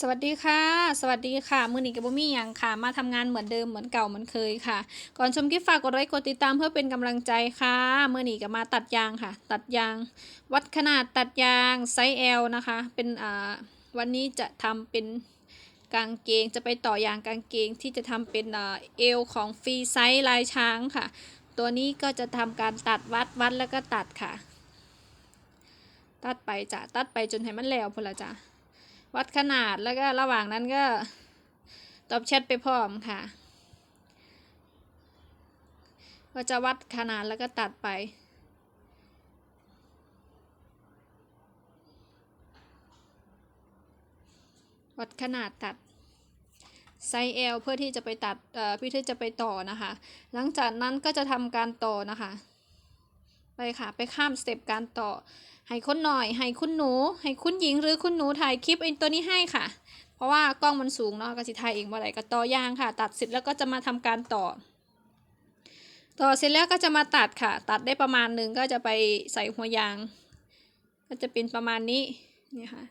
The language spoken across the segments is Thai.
สวัสดีค่ะ สวัสดีค่ะ มือนี้กับบ่มีหยังค่ะ มาทำงานเหมือนเดิมเหมือนเก่าเหมือนเคยค่ะ ก่อนชมคลิปฝากกดไลค์กดติดตามเพื่อเป็นกำลังใจค่ะมือนี้ก็มาตัดยางค่ะ ตัดยาง วัดขนาดตัดยางไซส์ L นะคะ เป็นอ่าวันนี้จะทำเป็นกางเกงจะไปต่อยางกางเกงที่จะทำเป็นอ่าเอวของฟรีไซส์ลายช้างค่ะ ตัวนี้ก็จะทำการตัดวัดวัดแล้วก็ตัดค่ะ ตัดไปจ้ะตัดไปจนให้มันแล้วพอละจ้ะ วัดขนาดแล้วก็ระหว่างนั้นก็ตอบแชทไปพร้อมค่ะ ก็จะวัดขนาดแล้วก็ตัดไป วัดขนาดตัดไซส์ L เพื่อที่จะไปตัดเอ่อพื่ที่จะไปต่อนะคะ หลังจากนั้นก็จะทำการต่อนะคะ ไปค่ะ ไปข้ามสเต็ปการต่อ ให้คุณหน่อย ให้คุณหนู ให้คุณหญิงหรือคุณหนูถ่ายคลิปไอ้ตัวนี้ให้ค่ะ เพราะว่ากล้องมันสูงเนาะก็สิถ่ายเองบ่ได้ก็ต่อยางค่ะ ตัดเสร็จแล้วก็จะมาทำการต่อ ต่อเสร็จแล้วก็จะมาตัดค่ะ ตัดได้ประมาณหนึ่งก็จะไปใส่หัวยาง ก็จะเป็นประมาณนี้นี่ค่ะ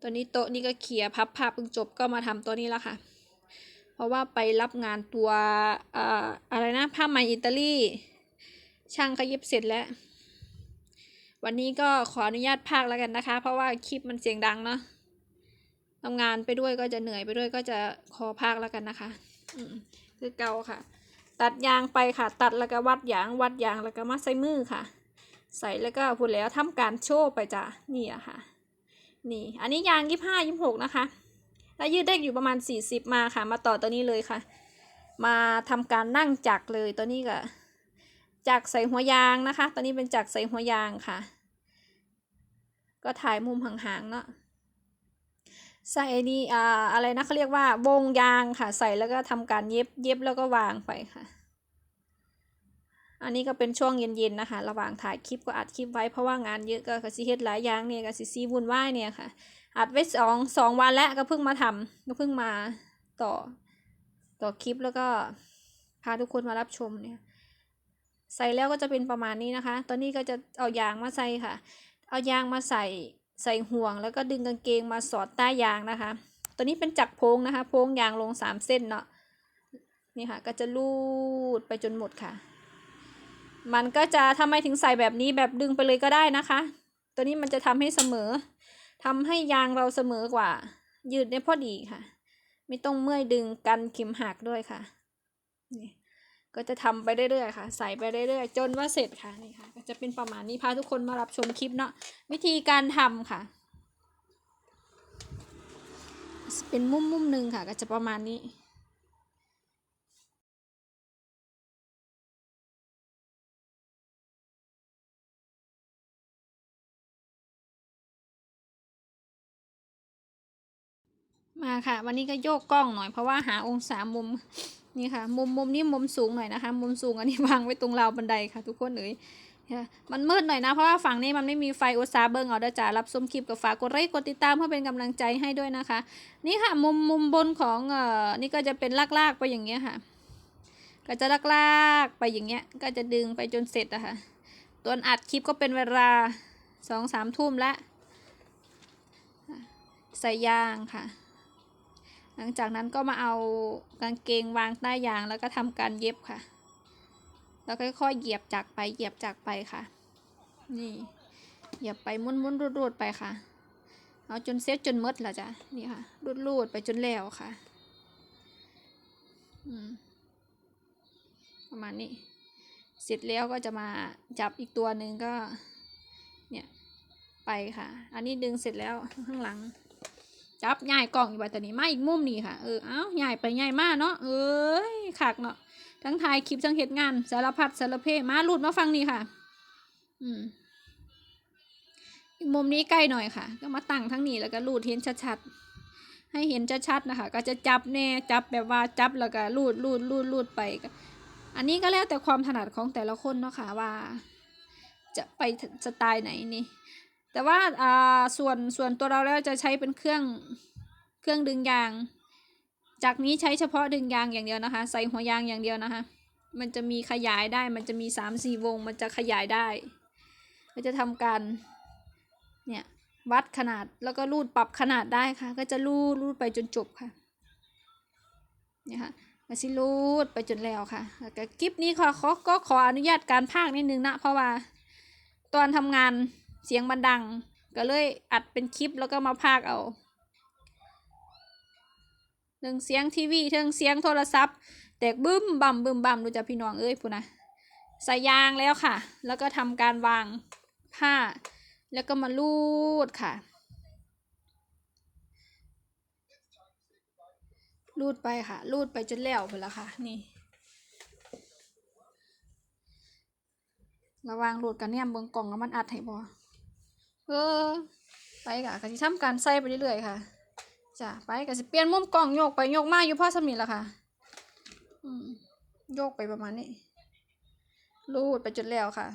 ตัวนี้โต๊ะนี่ก็เขี่ยพับผ้าเพิ่งจบก็มาทำตัวนี้แล้วค่ะเพราะว่าไปรับงานตัวเอ่ออะไรนะผ้าไหมอิตาลี ช่างเขาเย็บเสร็จแล้ว วันนี้ก็ขออนุญาตพากแล้วกันนะคะ เพราะว่าคลิปมันเสียงดังเนาะทำงานไปด้วยก็จะเหนื่อยไปด้วยก็จะขอพากแล้วกันนะคะคือเกาค่ะ ตัดยางไปค่ะ ตัดแล้วก็วัดยางวัดยางแล้วก็มาใส่มือค่ะ ใส่แล้วก็พูดแล้วทำการโชว์ไปจ้ะนี่อะค่ะ นี่ อันนี้ยางยี่ห้ายี่หกนะคะ แล้วยืดได้อยู่ประมาณสี่สิบมาค่ะ มาต่อตัวนี้เลยค่ะ มาทำการนั่งจักรเลยตัวนี้ก็ จักใส่หัวยางนะคะ ตอนนี้เป็นจักใส่หัวยางค่ะ ก็ถ่ายมุมห่างๆเนาะใส่นี่อ่าอะไรนะเขาเรียกว่าวงยางค่ะ ใส่แล้วก็ทำการเย็บเย็บแล้วก็วางไปค่ะ อันนี้ก็เป็นช่วงเย็นๆนะคะ ระหว่างถ่ายคลิปก็อัดคลิปไว้เพราะว่างานเยอะก็กสิเฮ็ดหลายอย่างเนี่ยก็สิซีวุ่นวายเนี่ยค่ะ อัดไว้สองสองวันแล้วก็เพิ่งมาทำก็เพิ่งมาต่อต่อคลิปแล้วก็พาทุกคนมารับชมเนี่ย ใส่แล้วก็จะเป็นประมาณนี้นะคะ ตอนนี้ก็จะเอายางมาใส่ค่ะ เอายางมาใส่ใส่ห่วง แล้วก็ดึงกางเกงมาสอดใต้ยางนะคะ ตัวนี้เป็นจักรโพงนะคะ โพงยางลงสามเส้นเนาะ นี่ค่ะ ก็จะลูดไปจนหมดค่ะ มันก็จะทำไมถึงใส่แบบนี้แบบดึงไปเลยก็ได้นะคะ ตัวนี้มันจะทำให้เสมอทำให้ยางเราเสมอกว่า ยืดได้พอดีค่ะ ไม่ต้องเมื่อยดึงกันเข็มหักด้วยค่ะ นี่ ก็จะทำไปเรื่อยๆค่ะ ใส่ไปเรื่อยๆ จนว่าเสร็จค่ะนี่ค่ะ ก็จะเป็นประมาณนี้พาทุกคนมารับชมคลิปเนาะวิธีการทำค่ะ เป็นมุมมุมหนึ่งค่ะ ก็จะประมาณนี้มาค่ะ วันนี้ก็โยกกล้องหน่อยเพราะว่าหาองศามุม นี่ค่ะ มุมมุมนี้มุมสูงหน่อยนะคะ มุมสูงอันนี้วางไว้ตรงราวบันไดค่ะ ทุกคนเอ๋ยค่ะมันมืดหน่อยนะ เพราะว่าฝั่งนี้มันไม่มีไฟอุตสาห์เบิ้งเอาด้จ้ารับชมคลิปกับฝากกดไลค์กดติดตามเพื่อเป็นกำลังใจให้ด้วยนะคะ นี่ค่ะ มุมมุมบนของเอ่อนี่ก็จะเป็นลากๆไปอย่างเงี้ยค่ะ ก็จะลากๆไปอย่างเงี้ย ก็จะดึงไปจนเสร็จอะค่ะตัวอัดคลิปก็เป็นเวลาสองสามทุ่มละใส่ยางค่ะ หลังจากนั้นก็มาเอากางเกงวางใต้ยางแล้วก็ทำการเย็บค่ะ แล้วค่อยๆเหยียบจากไปเหยียบจากไปค่ะ นี่เหยียบไปมุนมุนรูดรูดๆไปค่ะ เอาจนเซตจนมดละจ้ะนี่ค่ะรูดรูดๆไปจนแล้วค่ะอืมประมาณนี้ เสร็จแล้วก็จะมาจับอีกตัวหนึ่งก็ เนี่ย ไปค่ะ อันนี้ดึงเสร็จแล้วข้างหลัง จับย่ายกล่องอยู่บัดตอนนี้มาอีกมุมนี่ค่ะเออเอ้าย่ายไปย่ายมาเนาะเอ้ยขากเนาะทั้งถ่ายคลิปทั้งเหตุงานสารพัดสารเพมาหลุดมาฟังนี่ค่ะ อืมอีกมุมนี้ใกล้หน่อยค่ะ ก็มาตั้งทั้งนี้แล้วก็รูดเห็นชัดๆให้เห็นชัดๆนะคะ ก็จะจับแน่จับแบบว่าจับแล้วก็รูดรูดรูดรูดไปอันนี้ก็แล้วแต่ความถนัดของแต่ละคนเนาะค่ะว่า จะไปสไตล์ไหนนี่ แต่ว่าอ่าส่วนส่วนตัวเราแล้วจะใช้เป็นเครื่องเครื่องดึงยาง จากนี้ใช้เฉพาะดึงยางอย่างเดียวนะคะ ใส่หัวยางอย่างเดียวนะคะ มันจะมีขยายได้มันจะมีสามสี่วง มันจะขยายได้ก็จะทำการเนี่ยวัดขนาดแล้วก็รูดปรับขนาดได้ค่ะ ก็จะรูดรูดไปจนจบค่ะเนี่ยค่ะก็สิรูดไปจนแล้วค่ะแล้วก็คลิปนี้ขอขอก็ขออนุญาตการพากนิดนึงนะเพราะว่าตอนทำงาน เสียงมันดัง ก็เลยอัดเป็นคลิปแล้วก็มาพากเอาเรื่องเสียงทีวีเรื่องเสียงโทรศัพท์ แตกบึ้มบั่มบึ้มบั่มดูจ้ะพี่น้องเอ้ยพูนะใส่ยางแล้วค่ะ แล้วก็ทำการวางผ้า แล้วก็มาลูดค่ะ ลูดไปค่ะ ลูดไปจนแล้วไปแล้วค่ะ นี่ ระวังลูดกันเนี่ยเบิ่งกล่องแล้วมันอัดให้บ่ เออไปค่ะก็สิทำการใส่ไปเรื่อยๆค่ะจ้ะไปก็สิเปลี่ยนมุมกล่องโยกไปโยกมาอยู่พ่อสมิธแล้วค่ะอืมโยกไปประมาณนี้ลูดไปจนแล้วค่ะ